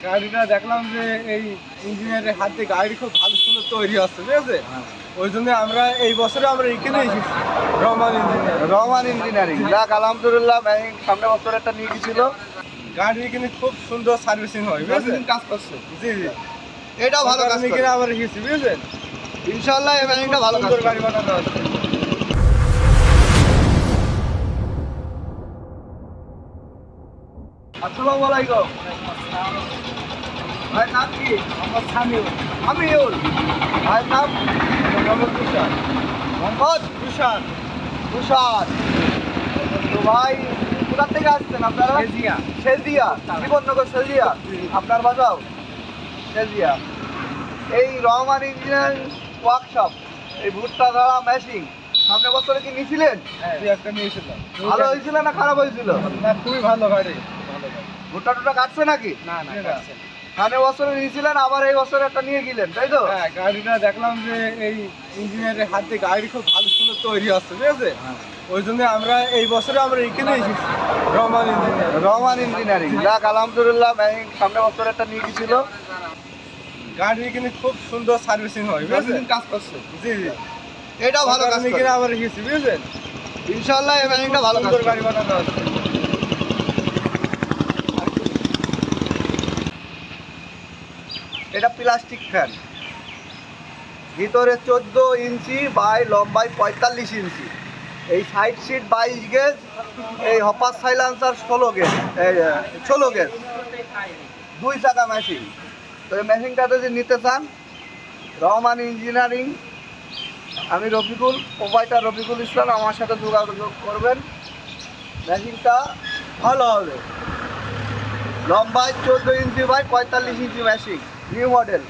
গাড়িটা দেখলাম যে এই ইঞ্জিনিয়ারের হাত গাড়ি খুব ভালো সুন্দর তৈরি হচ্ছে ঠিক আছে? ওই জন্য আমরা এই বছরে আমরা এখানে এসেছি রহমান ইঞ্জিনিয়ার। রহমান ইঞ্জিনিয়ারিং। যাক আলহামদুলিল্লাহ ব্যাংক সামনে বছর একটা নিয়ে গেছিল। গাড়ি কিন্তু খুব সুন্দর সার্ভিসিং হয় বুঝেছেন কাজ করছে। জি জি। এটাও ভালো কাজ এখানে আমরা এসেছি বুঝেছেন? ইনশাল্লাহ এই ব্যাংকটা ভালো কাজ। গাড়ি বানানো হচ্ছে। আসসালামু আলাইকুম। ভাই নাম কি? আমার স্বামীও আমিউল ভাইয়ের নাম? মোহাম্মদ তুষার। মোহাম্মদ তুষার। তুষার। তো ভাই কোথা থেকে আসছেন আপনারা? এজিয়া সেজিয়া। জীবননগর সেজিয়া। আপনার বাসাও? সেজিয়া। এই রহমান ইঞ্জিনিয়ারিং ওয়ার্কশপ এই ভুট্টা ধরা মেশিন সামনে বছরে কি নিয়েছিলেন? একটা নিয়েছিলাম। ভালো হয়েছিল না খারাপ হয়েছিল? না খুবই ভালো গাড়ি। ভুট্টা টুটা কাটছে নাকি? না না কাটছে না। সামনে বছরে নিয়েছিলেন আবার এই বছরে একটা নিয়ে গেলেন তাই তো? হ্যাঁ গাড়িটা দেখলাম যে এই ইঞ্জিনিয়ারের হাত গাড়ি খুব ভালো সুন্দর তৈরি হচ্ছে ঠিক আছে? ওই জন্য আমরা এই বছরে আমরা এখানে এসেছি রহমান ইঞ্জিনিয়ার। রহমান ইঞ্জিনিয়ারিং যাক আলহামদুলিল্লাহ সামনে বছর একটা নিয়ে গেছিল। গাড়ি কিন্তু খুব সুন্দর সার্ভিসিং হয় বুঝেছেন কাজ করছে। জি জি। এটাও ভালো কাজ। এখানে আমরা এসেছি বুঝেছেন? ইনশাল্লাহ এই ব্যাংকটা ভালো সুন্দর। গাড়ি বানানো হচ্ছে এটা প্লাস্টিক ফ্যান। ভিতরে চোদ্দ ইঞ্চি বাই লম্বাই পঁয়তাল্লিশ ইঞ্চি। এই সাইড সিট বাইশ গেজ, এই হপার সাইলেন্সার ষোলো গেজ ষোলো গেজ। দুই চাকা মেশিন তো এই মেশিনটা যদি নিতে চান, রহমান ইঞ্জিনিয়ারিং, আমি রফিকুল, প্রোভাইডার রফিকুল ইসলাম, আমার সাথে যোগাযোগ করবেন। মেশিনটা ভালো হবে। লম্বায় চোদ্দ ইঞ্চি বাই পঁয়তাল্লিশ ইঞ্চি মেশিন নিউ মডেল